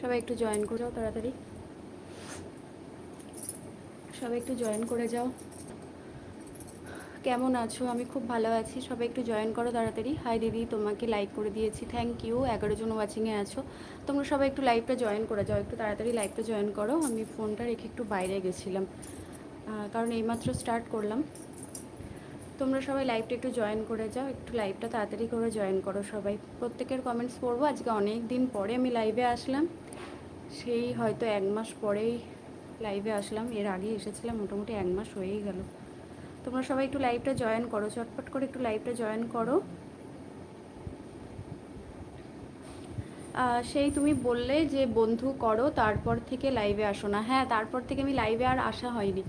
সবাই একটু জয়েন করে যাও তাড়াতাড়ি। সবাই একটু জয়েন করে যাও। কেমন আছো? আমি খুব ভালো আছি। সবাই একটু জয়েন করো তাড়াতাড়ি। হাই দিদি, তোমাকে লাইক করে দিয়েছি। থ্যাংক ইউ এগারো জন ওয়াচিংয়ে আছো। তোমরা সবাই একটু লাইভটা জয়েন করে যাও। একটু তাড়াতাড়ি লাইভটা জয়েন করো। আমি ফোনটা রেখে একটু বাইরে গেছিলাম। কারণ এইমাত্র স্টার্ট করলাম। তোমরা সবাই লাইভটা একটু জয়েন করে যাও। একটু লাইভটা তাড়াতাড়ি করে জয়েন করো সবাই। প্রত্যেকের কমেন্টস পড়ব। আজকে অনেক দিন পরে আমি লাইভে আসলাম। সেই হয়তো এক মাস পরেই লাইভে আসলাম। এর আগে এসেছিলাম, মোটামুটি এক মাস হয়েই গেল। তোমরা সবাই একটু লাইভটা জয়েন করো, চটপট করে একটু লাইভটা জয়েন করো। সেই তুমি বললে যে বন্ধু করো, তারপর থেকে লাইভে আসো না। হ্যাঁ তারপর থেকে আমি লাইভে আর আসা হয়নি।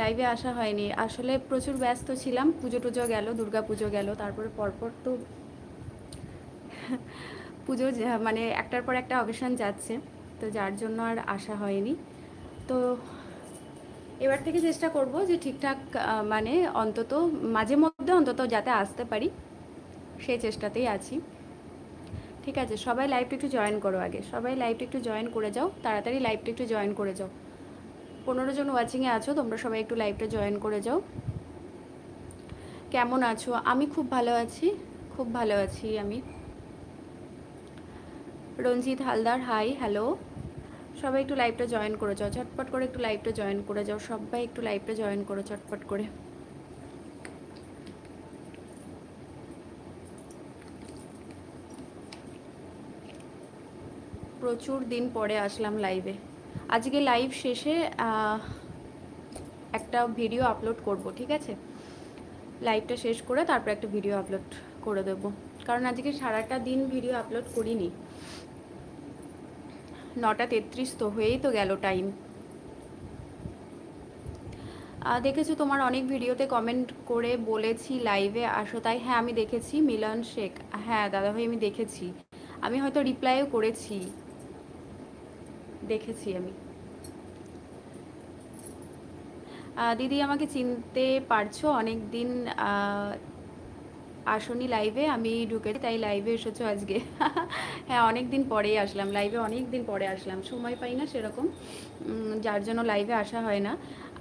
লাইভে আসা হয়নি। আসলে প্রচুর ব্যস্ত ছিলাম। পুজো টুজো গেল, দুর্গা পুজো গেল, তারপরে পরপর তো পুজো মানে একটার পর একটা অকেশন যাচ্ছে। তো যার জন্য আর আসা হয়নি। তো এবার থেকে চেষ্টা করব যে ঠিকঠাক মানে অন্তত, মাঝে মধ্যে অন্তত যাতে আসতে পারি সেই চেষ্টাতেই আছি। ঠিক আছে, সবাই লাইভটা একটু জয়েন করো আগে। সবাই লাইভটা একটু জয়েন করে যাও, তাড়াতাড়ি লাইভটা একটু জয়েন করে যাও। পনেরো জন ওয়াচিংয়ে আছো, তোমরা সবাই একটু লাইভটা জয়েন করে যাও। কেমন আছো? আমি খুব ভালো আছি, খুব ভালো আছি আমি। Ranjit Haldar, hi, hello. সবাই একটু লাইভটা জয়েন করে যাও। চটপট করে একটু লাইভটা জয়েন করে যাও। সবাই একটু লাইভটা জয়েন করো চটপট করে। প্রচুর দিন পরে আসলাম লাইভে আজকে লাইভ শেষে একটা ভিডিও আপলোড করব, ঠিক আছে? লাইভটা শেষ করে তারপর একটা ভিডিও আপলোড করে দেবো। কারণ আজকে সারাটা দিন ভিডিও আপলোড করিনি। নটা তেত্রিশ তো হয়েই তো গেল টাইম দেখেছ তোমার অনেক ভিডিওতে কমেন্ট করে বলেছি লাইভে আসো, তাই হ্যাঁ আমি দেখেছি, মিলন শেখ। হ্যাঁ দাদাভাই, আমি দেখেছি। আমি হয়তো রিপ্লাইও করেছি। দেখেছি আমি। দিদি, আমাকে চিনতে পারছ? অনেক দিন আসনি লাইভে আমি ঢুকে তাই লাইভে এসেছ আজকে। হ্যাঁ অনেক দিন পরেই আসলাম। লাইভে অনেক দিন পরে আসলাম। সময় পাই না সেরকম। যার জন্য লাইভে আসা হয় না।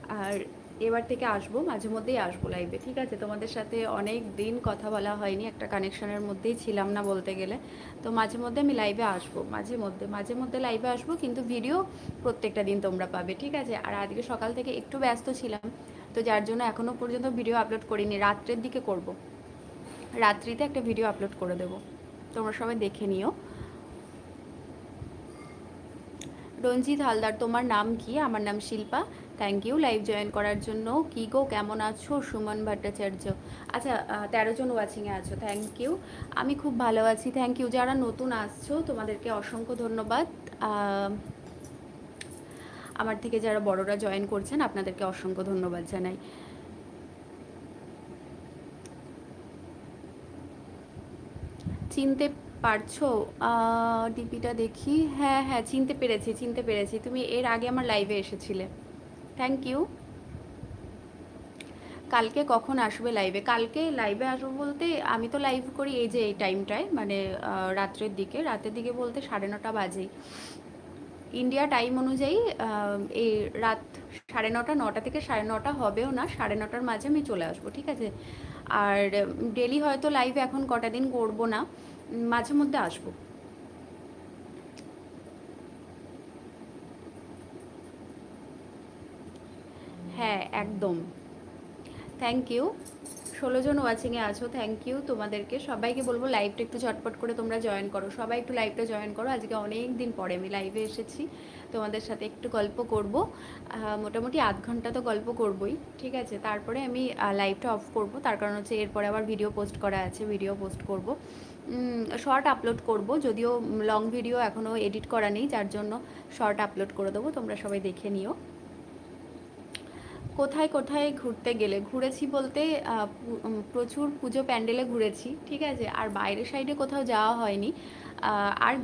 আর এবার থেকে আসব, মাঝে মধ্যেই আসব লাইভে ঠিক আছে, তোমাদের সাথে অনেক দিন কথা বলা হয়নি, একটা কানেকশনের মধ্যেই ছিলাম না বলতে গেলে। তো মাঝে মধ্যে আমি লাইভে আসব, মাঝে মধ্যে মাঝে মধ্যে লাইভে আসব, কিন্তু ভিডিও প্রত্যেকটা দিন তোমরা পাবে, ঠিক আছে? আর আজকে সকাল থেকে একটু ব্যস্ত ছিলাম, তো যার জন্য এখনও পর্যন্ত ভিডিও আপলোড করিনি, রাত্রের দিকে করব। রাত্রিতে একটা ভিডিও আপলোড করে দেবো। তোমরা সবাই দেখে নিও। রঞ্জিত হালদার, তোমার নাম কি? আমার নাম Shilpa. Thank you live join করার জন্য। কি গো, কেমন আছো? সুমন ভট্টাচার্য। আচ্ছা তেরো জন ওয়াচিংয়ে আছো। থ্যাংক ইউ আমি খুব ভালো আছি। থ্যাংক ইউ যারা নতুন আসছো, তোমাদেরকে অসংখ্য ধন্যবাদ। আমার থেকে যারা বড়রা জয়েন করছেন, আপনাদেরকে অসংখ্য ধন্যবাদ জানাই। চিনতে পারছ? ডিপিটা দেখি। হ্যাঁ হ্যাঁ চিনতে পেরেছি চিনতে পেরেছি। তুমি এর আগে আমার লাইভে এসেছিলে। থ্যাংক ইউ কালকে কখন আসবে লাইভে কালকে লাইভে আসব বলতে আমি তো লাইভ করি এই যে এই টাইমটায় মানে রাত্রের দিকে। রাতের দিকে বলতে সাড়ে নটা বাজেই। ইন্ডিয়া টাইম অনুযায়ী এই রাত সাড়ে নটা নটা থেকে সাড়ে নটা হবেও না, সাড়ে নটার মাঝে আমি চলে আসব, ঠিক আছে? আর ডেলি হয়তো লাইভ এখন কটা দিন করব না। মাঝে মধ্যে আসব। হ্যাঁ একদম। থ্যাংক ইউ ষোলো জন ওয়াচিংয়ে আছো থ্যাংক ইউ তোমাদেরকে। সবাইকে বলব লাইভটা একটু ঝটপট করে তোমরা জয়েন করো। সবাই একটু লাইভটা জয়েন করো। আজকে অনেক দিন পরে আমি লাইভে এসেছি। তোমাদের সাথে একটু গল্প করব। মোটামুটি আধ ঘণ্টা তো গল্প করবই, ঠিক আছে? তারপরে আমি লাইভটা অফ করব। তার কারণ হচ্ছে এরপরে আবার ভিডিও পোস্ট করা আছে ভিডিও পোস্ট করব। শর্ট আপলোড করব, যদিও লং ভিডিও এখনও এডিট করা নেই, যার জন্য শর্ট আপলোড করে দেবো। তোমরা সবাই দেখে নিও। কোথায় কোথায় ঘুরতে গেলে? ঘুরেছি বলতে প্রচুর পুজো প্যান্ডেলে ঘুরেছি, ঠিক আছে? আর বাইরের সাইডে কোথাও যাওয়া হয়নি। আর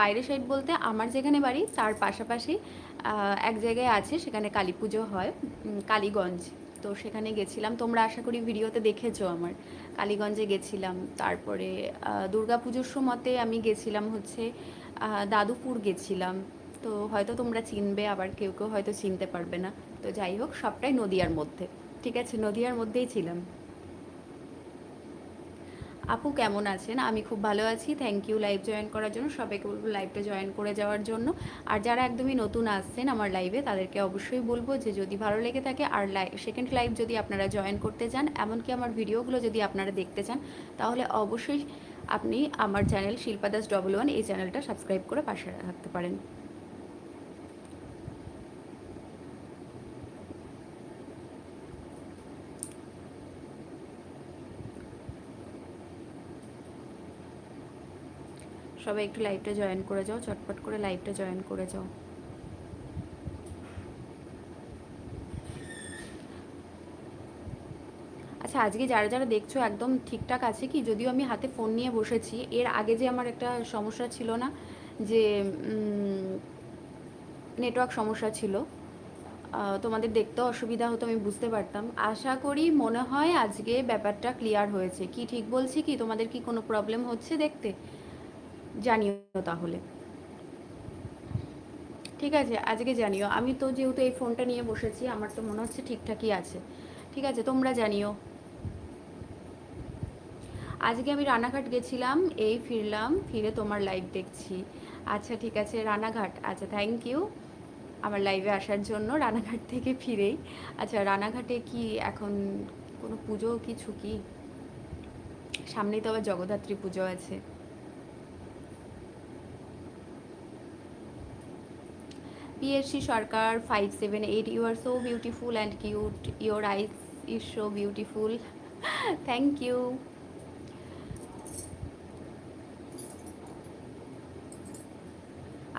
বাইরের সাইড বলতে আমার যেখানে বাড়ি, তার পাশাপাশি এক জায়গায় আছে, সেখানে কালী পুজো হয় কালীগঞ্জ। তো সেখানে গেছিলাম। তোমরা আশা করি ভিডিওতে দেখেছ আমার। কালীগঞ্জে গেছিলাম। তারপরে দুর্গা পুজোর সময়তে আমি গেছিলাম হচ্ছে দাদুপুর গেছিলাম। তো হয়তো তোমরা চিনবে, আবার কেউ কেউ হয়তো চিনতে পারবে না। তো যাই হোক, সবটাই নদিয়ার মধ্যে। ঠিক আছে, নদিয়ার মধ্যেই ছিলাম। আপু কেমন আছেন? আমি খুব ভালো আছি। থ্যাংক ইউ লাইভ জয়েন করার জন্য, সবাইকে বলব লাইভটা জয়েন করে যাওয়ার জন্য। আর যারা একদমই নতুন আসছেন আমার লাইভে তাদেরকে অবশ্যই বলব যে, যদি ভালো লেগে থাকে, আর লাইভ সেকেন্ড লাইভ যদি আপনারা জয়েন করতে চান, এমনকি আমার ভিডিওগুলো যদি আপনারা দেখতে চান, তাহলে অবশ্যই আপনি আমার channel Shilpa Das double one এই চ্যানেলটা সাবস্ক্রাইব করে পাশে রাখতে পারেন। সবাই একটু লাইভটা জয়েন করে যাও, চটপট করে লাইভটা জয়েন করে যাও। আচ্ছা আজকে যারা যারা দেখছ একদম ঠিকঠাক আছে কি? যদিও আমি হাতে ফোন নিয়ে বসেছি, এর আগে যে আমার একটা সমস্যা ছিল না, যে নেটওয়ার্ক সমস্যা ছিল তোমাদের দেখতেও অসুবিধা হতো, আমি বুঝতে পারতাম। আশা করি মনে হয় আজকে ব্যাপারটা ক্লিয়ার হয়েছে। কি ঠিক বলছি কি? তোমাদের কি কোনো প্রবলেম হচ্ছে দেখতে? জানিও তাহলে। ঠিক আছে, আজকে জানিও। আমি তো যেহেতু এই ফোনটা নিয়ে বসেছি, আমার তো মনে হচ্ছে ঠিকঠাকই আছে। ঠিক আছে, তোমরা জানিও। আজকে আমি রানাঘাট গেছিলাম, এই ফিরলাম, ফিরে তোমার লাইভ দেখছি। আচ্ছা ঠিক আছে, রানাঘাট। আচ্ছা থ্যাংক ইউ আমার লাইভে আসার জন্য রানাঘাট থেকে ফিরেই। আচ্ছা রানাঘাটে কি এখন কোনো পুজো কিছু কি? সামনেই তো আবার জগদ্ধাত্রী পুজো আছে। PSC Sarkar five seven eight you are so beautiful and cute your eyes is so beautiful thank you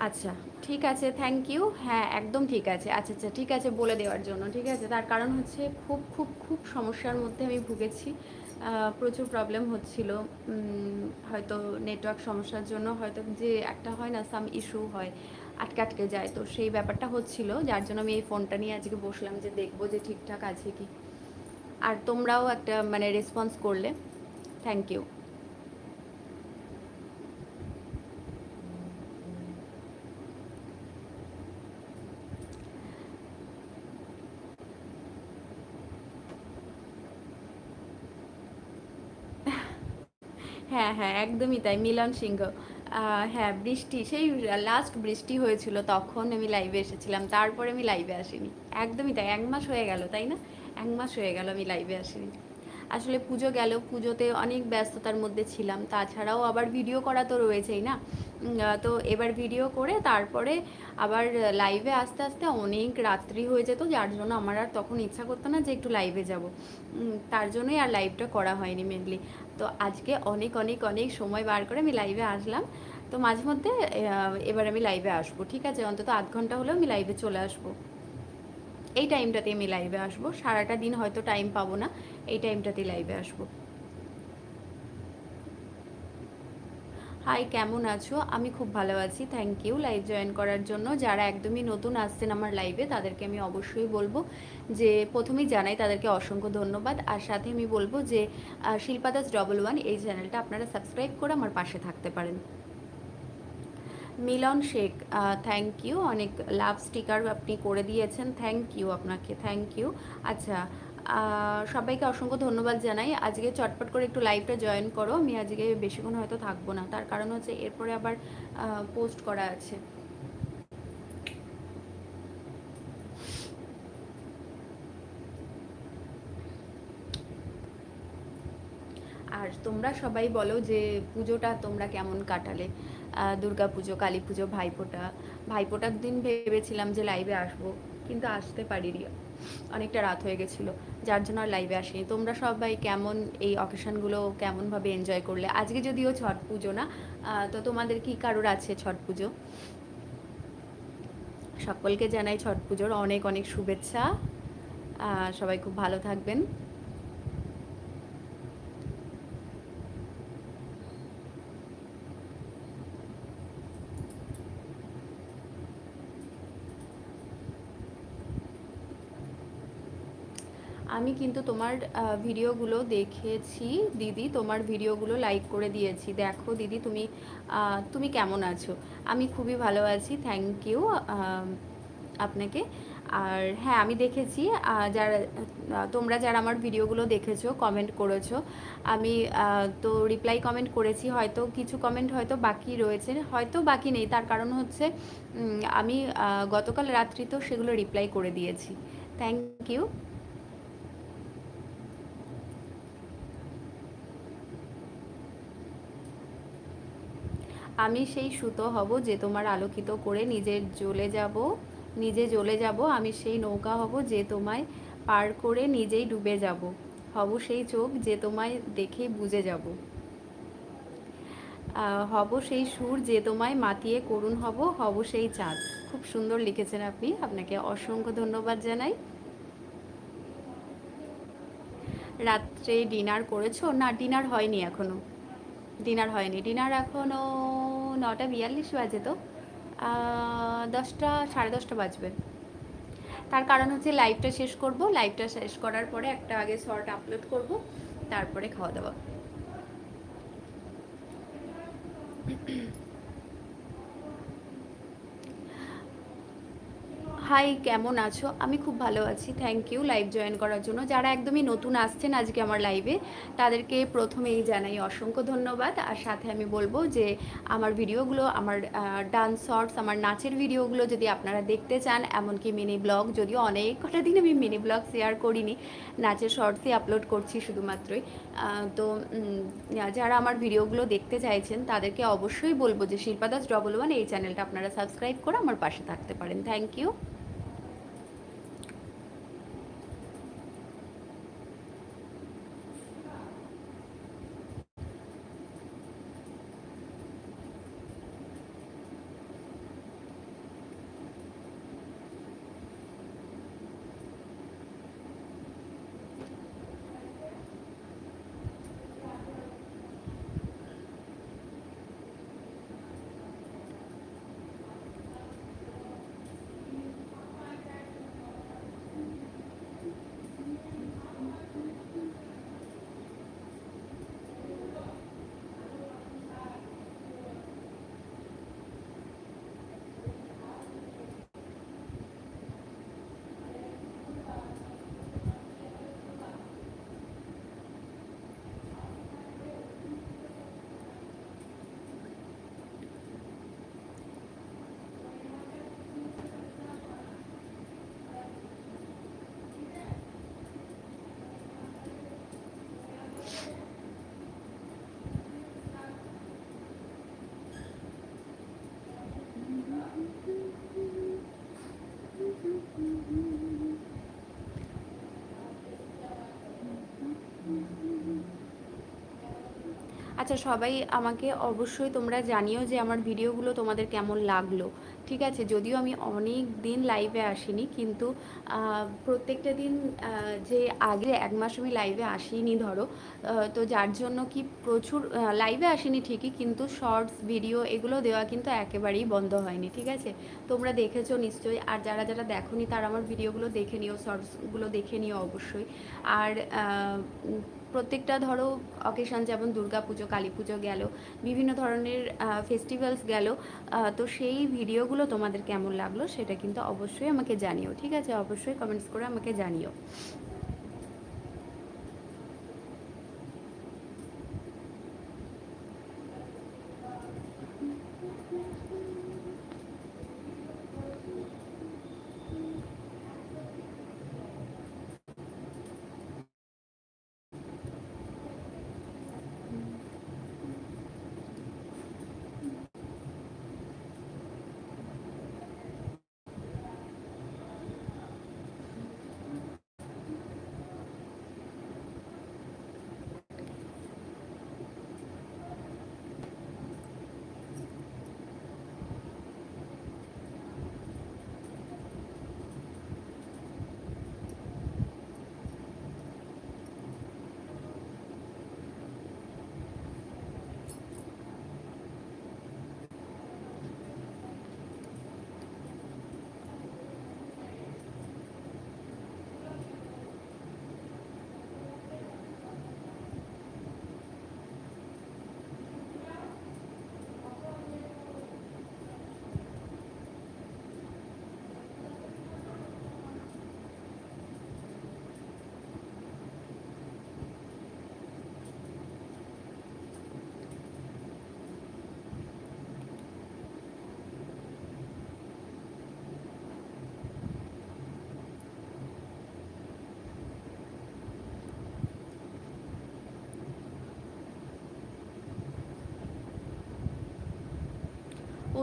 আচ্ছা ঠিক আছে থ্যাংক ইউ হ্যাঁ একদম ঠিক আছে। আচ্ছা আচ্ছা ঠিক আছে বলে দেওয়ার জন্য, ঠিক আছে? তার কারণ হচ্ছে খুব খুব খুব সমস্যার মধ্যে আমি ভুগেছি। প্রচুর প্রবলেম হচ্ছিল। হয়তো নেটওয়ার্ক সমস্যার জন্য, হয়তো যে একটা হয় না সাম ইস্যু হয়। আটকে আটকে যায়। তো সেই ব্যাপারটা হচ্ছিল, যার জন্য আমি এই ফোনটা নিয়ে আজকে বসলাম যে দেখব যে ঠিকঠাক আছে কি। আর তোমরাও একটা মানে রেসপন্স করলে। থ্যাংক ইউ হ্যাঁ হ্যাঁ একদমই তাই, মিলন সিংহ। হ্যাঁ বৃষ্টি, সেই লাস্ট বৃষ্টি হয়েছিল, তখন আমি লাইভে এসেছিলাম। তারপরে আমি লাইভে আসিনি। একদমই তাই, এক মাস হয়ে গেল, তাই না? এক মাস হয়ে গেল আমি লাইভে আসিনি। আসলে পুজো গেল, পুজোতে অনেক ব্যস্ততার মধ্যে ছিলাম। তাছাড়াও আবার ভিডিও করা তো রয়েছেই না? তো এবার ভিডিও করে তারপরে আবার লাইভে আস্তে আস্তে অনেক রাত্রি হয়ে যেত, যার জন্য আমার আর তখন ইচ্ছা করতো না যে একটু লাইভে যাব। তার জন্যই আর লাইভটা করা হয়নি মেনলি তো আজকে অনেক অনেক অনেক সময় বার করে আমি লাইভে আসলাম। তো মাঝে মধ্যে এবার আমি লাইভে আসব, ঠিক আছে? অন্তত আধ ঘণ্টা হলেও আমি লাইভে চলে আসব। এই টাইমটাতে আমি লাইভে আসব। সারাটা দিন হয়তো টাইম পাবো না, এই টাইমটাতেই লাইভে আসব। হাই কেমন আছো? আমি খুব ভালো আছি থ্যাংক ইউ লাইভ জয়েন করার জন্য যারা একদমই নতুন আসছেন আমার লাইভে তাদেরকে আমি অবশ্যই বলব যে প্রথমেই জানাই, তাদেরকে অসংখ্য ধন্যবাদ। আর সাথে আমি বলব যে শিল্পা দাস ডবল ওয়ান এই চ্যানেলটা আপনারা সাবস্ক্রাইব করে আমার পাশে থাকতে পারেন। মিলন শেখ থ্যাংক ইউ অনেক লাভ স্টিকার আপনি করে দিয়েছেন। থ্যাংক ইউ আপনাকে থ্যাংক ইউ আচ্ছা সবাইকে অসংখ্য ধন্যবাদ জানাই। আজকে চটপট করে একটু লাইভটা জয়েন করো। আমি আজকে বেশিক্ষণ হয়তো থাকব না। তার কারণ হচ্ছে এরপরে আবার পোস্ট করা আছে। আর তোমরা সবাই বলো যে পুজোটা তোমরা কেমন কাটালে? দুর্গা পুজো কালী পুজো ভাইফোঁটা। ভাইফোঁটার দিন ভেবেছিলাম যে লাইভে আসব, কিন্তু আসতে পারিনি। অনেকটা রাত হয়ে গেছিল, যার জন্য আর লাইভে আসিনি। তোমরা সবাই কেমন, এই অকেশনগুলো কেমনভাবে এনজয় করলে? আজকে যদিও ছট পুজো না তো তোমাদের কি কারোর আছে ছট পুজো? সকলকে জানাই ছট পুজোর অনেক অনেক শুভেচ্ছা। সবাই খুব ভালো থাকবেন। আমি কিন্তু তোমার ভিডিওগুলো দেখেছি। দিদি, তোমার ভিডিওগুলো লাইক করে দিয়েছি। দেখো দিদি, তুমি তুমি কেমন আছো? আমি খুবই ভালো আছি থ্যাংক ইউ আপনাকে। আর হ্যাঁ আমি দেখেছি যারা তোমরা যারা আমার ভিডিওগুলো দেখেছ কমেন্ট করেছ, আমি তো রিপ্লাই কমেন্ট করেছি, হয়তো কিছু কমেন্ট হয়তো বাকি রয়েছে, হয়তো বাকি নেই। তার কারণ হচ্ছে আমি গতকাল রাত্রি তো সেগুলো রিপ্লাই করে দিয়েছি। থ্যাংক ইউ আমি সেই সুতো হব যে তোমার আলোকিত করে নিজের জ্বলে যাব, নিজে জ্বলে যাব। আমি সেই নৌকা হব যে তোমায় পার করে নিজেই ডুবে যাব। হব সেই চোখ যে তোমায় দেখে বুঝে যাব। হব সেই সুর যে তোমায় মাতিয়ে করুণ হব হব সেই চাঁদ। খুব সুন্দর লিখেছেন আপনি। আপনাকে অসংখ্য ধন্যবাদ জানাই। রাত্রে ডিনার করেছ? না, ডিনার হয়নি এখনও। ডিনার হয়নি। ডিনার এখনও নটা বিয়াল্লিশ বাজে তো দশটা, সাড়ে দশটা বাজবে। তার কারণ হচ্ছে লাইভটা শেষ করব লাইভটা শেষ করার পরে একটা আগে শর্ট আপলোড করব, তারপরে খাওয়া দাওয়া। হাই, কেমন আছো? আমি খুব ভালো আছি থ্যাংক ইউ লাইভ জয়েন করার জন্য। যারা একদমই নতুন আসছেন আজকে আমার লাইভে তাদেরকে প্রথমেই জানাই অসংখ্য ধন্যবাদ। আর সাথে আমি বলব যে, আমার ভিডিওগুলো আমার ডান্স শর্টস আমার নাচের ভিডিওগুলো যদি আপনারা দেখতে চান, এমনকি মিনি ব্লগ যদিও অনেক কটা দিন আমি মিনি ব্লগ শেয়ার করিনি, নাচের শর্টসই আপলোড করছি শুধুমাত্রই। তো যারা আমার ভিডিওগুলো দেখতে চাইছেন, তাদেরকে অবশ্যই বলব যে শিল্পাদাস ডবল ওয়ান এই চ্যানেলটা আপনারা সাবস্ক্রাইব করে আমার পাশে থাকতে পারেন। থ্যাংক ইউ আচ্ছা সবাই আমাকে অবশ্যই তোমরা জানিও যে আমার ভিডিওগুলো তোমাদের কেমন লাগল। ঠিক আছে? যদিও আমি অনেক দিন লাইভে আসিনি, কিন্তু প্রত্যেকটা দিন যে আগে এক মাস আমি লাইভে আসিনি ধরো তো যার জন্য কি প্রচুর লাইভে আসিনি ঠিকই, কিন্তু শর্টস ভিডিও এগুলো দেওয়া কিন্তু একেবারেই বন্ধ হয়নি। ঠিক আছে? তোমরা দেখেছ নিশ্চয়ই, আর যারা যারা দেখোনি তারা আমার ভিডিওগুলো দেখে নিও শর্টসগুলো দেখে নিও অবশ্যই। আর প্রত্যেকটা ধরো অকেশান যেমন দুর্গা পুজো, কালী পুজো গেল, বিভিন্ন ধরনের ফেস্টিভ্যালস গেল তো সেই ভিডিওগুলো তোমাদের কেমন লাগল সেটা কিন্তু অবশ্যই আমাকে জানিও, ঠিক আছে? অবশ্যই কমেন্টস করে আমাকে জানিও।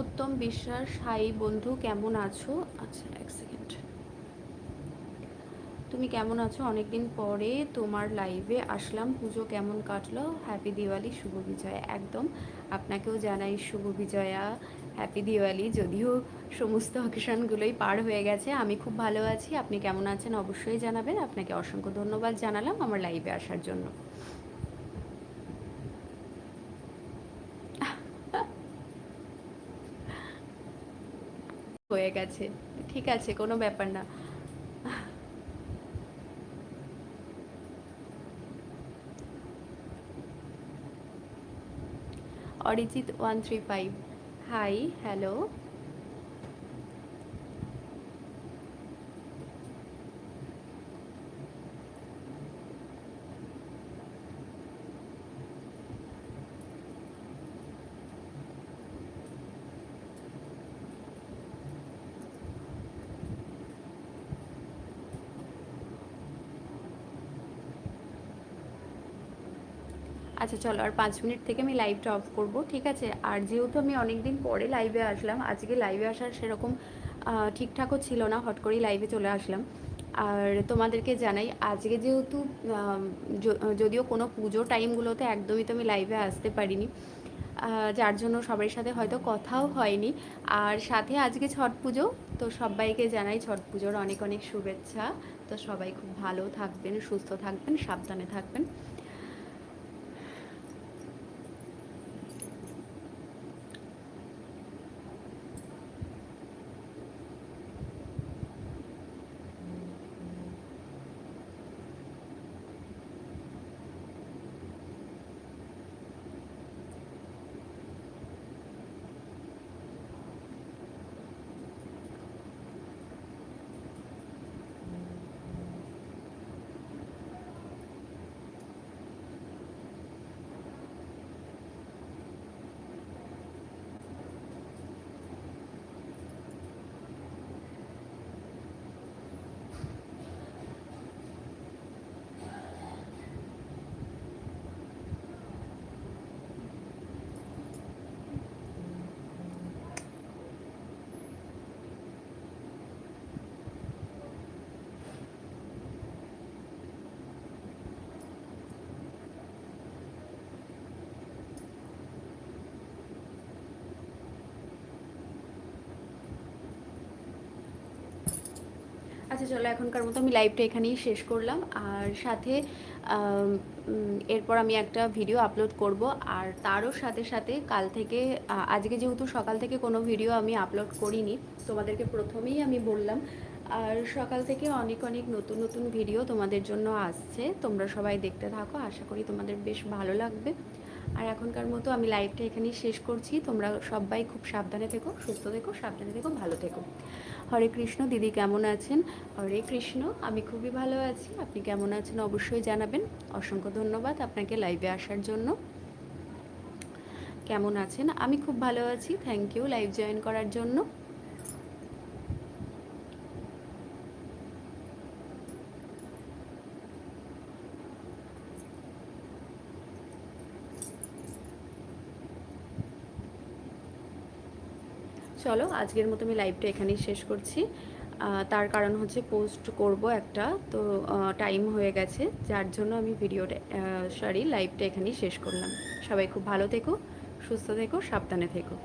উত্তম বিশ্বাস, হাই বন্ধু, কেমন আছো? আচ্ছা এক সেকেন্ড। তুমি কেমন আছো? অনেকদিন পরে তোমার লাইভে আসলাম। পুজো কেমন কাটলো? হ্যাপি দিওয়ালি শুভ বিজয়া। একদম, আপনাকেও জানাই শুভ বিজয়া হ্যাপি দিওয়ালি যদিও সমস্ত অকেশনগুলোই পার হয়ে গেছে, আমি খুব ভালো আছি। আপনি কেমন আছেন? অবশ্যই জানাবেন। আপনাকে অসংখ্য ধন্যবাদ জানালাম আমার লাইভে আসার জন্য হয়ে গেছে। ঠিক আছে কোনো ব্যাপার না। Arijit one three five. Hi hello. আচ্ছা চলো আর পাঁচ মিনিট থেকে আমি লাইভটা অফ করব, ঠিক আছে? আর যেহেতু আমি অনেক দিন পরে লাইভে আসলাম, আজকে লাইভে আসার সেরকম ঠিকঠাকও ছিল না, হট করেই লাইভে চলে আসলাম। আর তোমাদেরকে জানাই, আজকে যেহেতু যদিও কোনো পুজো টাইমগুলোতে একদমই তো আমি লাইভে আসতে পারিনি যার জন্য সবার সাথে হয়তো কথাও হয়নি। আর সাথে আজকে ছট পুজো, তো সবাইকে জানাই ছট পুজোর অনেক অনেক শুভেচ্ছা। তো সবাই খুব ভালো থাকবেন, সুস্থ থাকবেন, সাবধানে থাকবেন। আচ্ছা চলো এখনকার মতো আমি লাইভটা এখানেই শেষ করলাম। আর সাথে এরপর আমি একটা ভিডিও আপলোড করব। আর তারও সাথে সাথে কাল থেকে আজকে যেহেতু সকাল থেকে কোনো ভিডিও আমি আপলোড করিনি, তোমাদেরকে প্রথমেই আমি বললাম, আর সকাল থেকে অনেক অনেক নতুন নতুন ভিডিও তোমাদের জন্য আসছে। তোমরা সবাই দেখতে থাকো, আশা করি তোমাদের বেশ ভালো লাগবে। আর এখনকার মতো আমি লাইভটা এখানেই শেষ করছি। তোমরা সবাই খুব সাবধানে থেকো, সুস্থ থেকো, সাবধানে থেকো, ভালো থেকো। হরে কৃষ্ণ, দিদি কেমন আছেন? হরে কৃষ্ণ, আমি খুবই ভালো আছি। আপনি কেমন আছেন অবশ্যই জানাবেন। অসংখ্য ধন্যবাদ আপনাকে লাইভে আসার জন্য। কেমন আছেন? আমি খুব ভালো আছি। থ্যাংক ইউ লাইভ জয়েন করার জন্য। চলো, আজকের মতো আমি লাইভটা এখানেই শেষ করছি। তার কারণ হচ্ছে পোস্ট করব একটা, তো টাইম হয়ে গেছে। যার জন্য আমি ভিডিওটা সরি লাইভটা এখানেই শেষ করলাম। সবাই খুব ভালো থেকো, সুস্থ থেকো, সাবধানে থেকো।